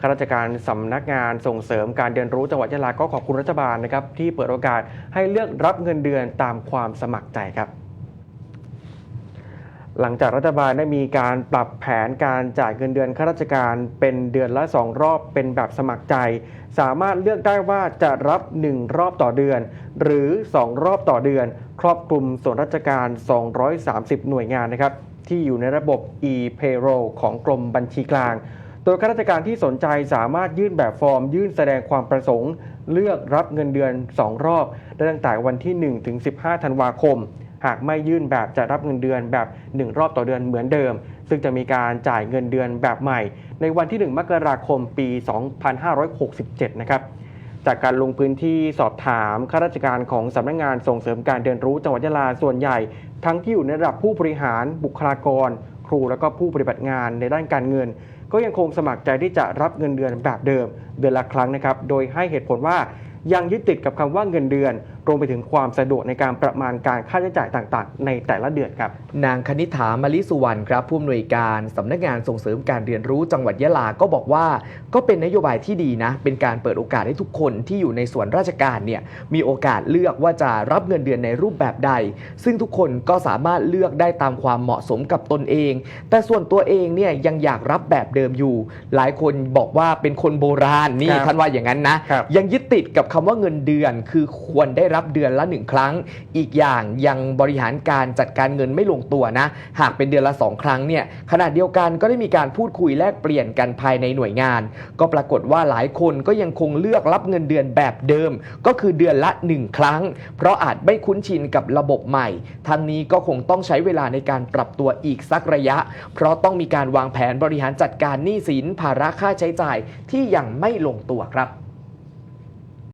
ข้าราชการสำนักงานส่งเสริมการเรียนรู้จังหวัดยะลาก็ขอบคุณรัฐบาลนะครับที่เปิดโอกาสให้เลือกรับเงินเดือนตามความสมัครใจครับ หลังจากรัฐบาลได้มีการปรับแผนการจ่ายเงินเดือนข้าราชการเป็นเดือนละ 2 รอบเป็นแบบสมัครใจ สามารถเลือกได้ว่าจะรับ 1 รอบต่อเดือน หรือ 2 รอบต่อเดือน ครอบคลุมส่วนราชการ 230 หน่วยงานนะครับที่อยู่ในระบบ e-payroll ของกรมบัญชีกลาง โดยข้าราชการที่สนใจสามารถยื่นแบบฟอร์ม ยื่นแสดงความประสงค์ เลือกรับเงินเดือน 2 รอบ ได้ตั้งแต่วันที่ 1 ถึง 15 ธันวาคม หากไม่ยื่นแบบจะรับเงินเดือนแบบ 1 รอบต่อเดือนเหมือนเดิม ซึ่งจะมีการจ่ายเงินเดือนแบบใหม่ ในวันที่ 1 มกราคม ปี 2567 นะครับจากการลงพื้นที่สอบถามข้าราชการของสำนักงานส่งเสริมการเรียนรู้จังหวัดยะลาส่วนใหญ่ ทั้งที่อยู่ในระดับผู้บริหารบุคลากร ครูและก็ผู้ปฏิบัติงานในด้านการเงิน ก็ยังคงสมัครใจที่จะรับเงินเดือนแบบเดิม เดือนละครั้งนะครับ โดยให้เหตุผลว่ายังยึดติดกับคำว่าเงินเดือนรวมไปถึงความสะดวกในการประมาณการค่าใช้จ่ายต่างๆ ในแต่ละเดือนครับ นางคณิษฐามลิสุวรรณครับผู้อำนวยการสำนักงานส่งเสริมการเรียนรู้จังหวัดยะลาก็บอกว่า ก็เป็นนโยบายที่ดีนะ เป็นการเปิดโอกาสให้ทุกคนที่อยู่ในส่วนราชการเนี่ยมีโอกาสเลือกว่าจะรับเงินเดือนในรูปแบบใด ซึ่งทุกคนก็สามารถเลือกได้ตามความเหมาะสมกับตนเอง แต่ส่วนตัวเองเนี่ยยังอยากรับแบบเดิมอยู่ หลายคนบอกว่าเป็นคนโบราณนี่ครับท่านว่าอย่างนั้นนะครับยังยึดติดกับคำว่าเงินเดือนคือควรได้รับับเดือนละหนึ่งครั้ง อีกอย่างยังบริหารการจัดการเงินไม่ลงตัวนะ หากเป็นเดือนละสองครั้งเนี่ยขณะเดียวกันก็ได้มีการพูดคุยแลกเปลี่ยนกันภายในหน่วยงาน ก็ปรากฏว่าหลายคนก็ยังคงเลือกรับเงินเดือนแบบเดิม ก็คือเดือนละ 1 ครั้ง เพราะอาจไม่คุ้นชินกับระบบใหม่ ทั้งนี้ก็คงต้องใช้เวลาในการปรับตัวอีกสักระยะ เพราะต้องมีการวางแผนบริหารจัดการหนี้สินภาระค่าใช้จ่ายที่ยังไม่ลงตัวครับ